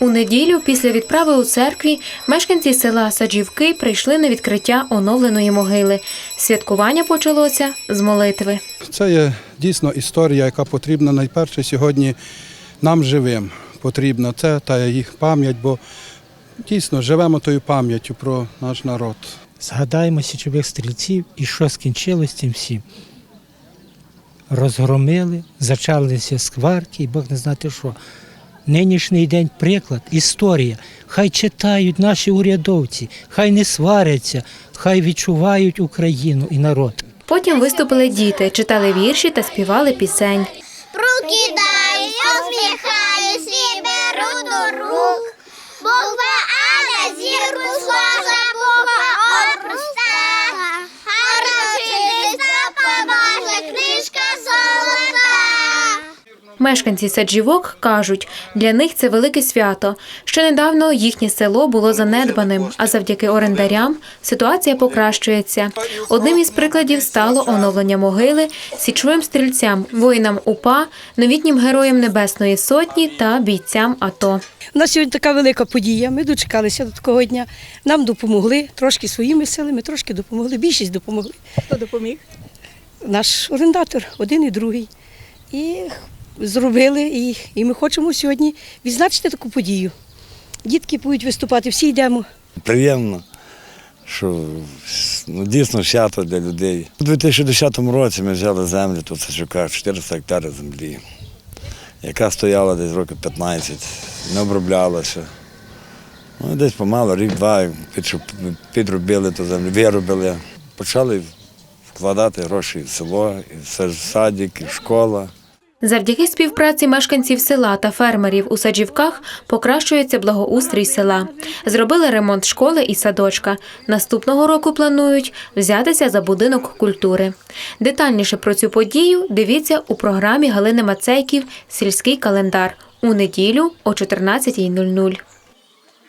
У неділю після відправи у церкві мешканці села Саджівки прийшли на відкриття оновленої могили. Святкування почалося з молитви. Це є дійсно історія, яка потрібна найперше сьогодні нам живим. Потрібна це та їх пам'ять, бо дійсно живемо тою пам'яттю про наш народ. Згадаємо січових стрільців і що скінчилось цим всім. Розгромили, зачалися скварки, і Бог не знати що. Нинішній день приклад, історія. Хай читають наші урядовці, хай не сваряться, хай відчувають Україну і народ. Потім виступили діти, читали вірші та співали пісень. Прокидаюсь, усміхаюсь і беру до рук. Буква А на зірку схожа, Мешканці саджівок кажуть, для них це велике свято. Ще недавно їхнє село було занедбаним, а завдяки орендарям ситуація покращується. Одним із прикладів стало оновлення могили січовим стрільцям, воїнам УПА, новітнім героям Небесної Сотні та бійцям АТО. У нас сьогодні така велика подія. Ми дочекалися до такого дня. Нам допомогли трошки своїми силами, трошки допомогли. Більшість допомогли. Хто допоміг? Наш орендатор, один і другий. І зробили, і, і ми хочемо сьогодні відзначити таку подію. Дітки будуть виступати, всі йдемо. приємно, що ну, дійсно свято для людей. У 2010 році ми взяли землю, тут шукає 400 гектарів землі, яка стояла десь років 15, не оброблялася. Ну, десь помало, рік-два підробили ту землю, виробили. Почали вкладати гроші в село, і в садик, і в школа. Завдяки співпраці мешканців села та фермерів у саджівках покращується благоустрій села. Зробили ремонт школи і садочка. Наступного року планують взятися за будинок культури. Детальніше про цю подію дивіться у програмі Галини Мацейків Сільський календар у неділю о 14.00.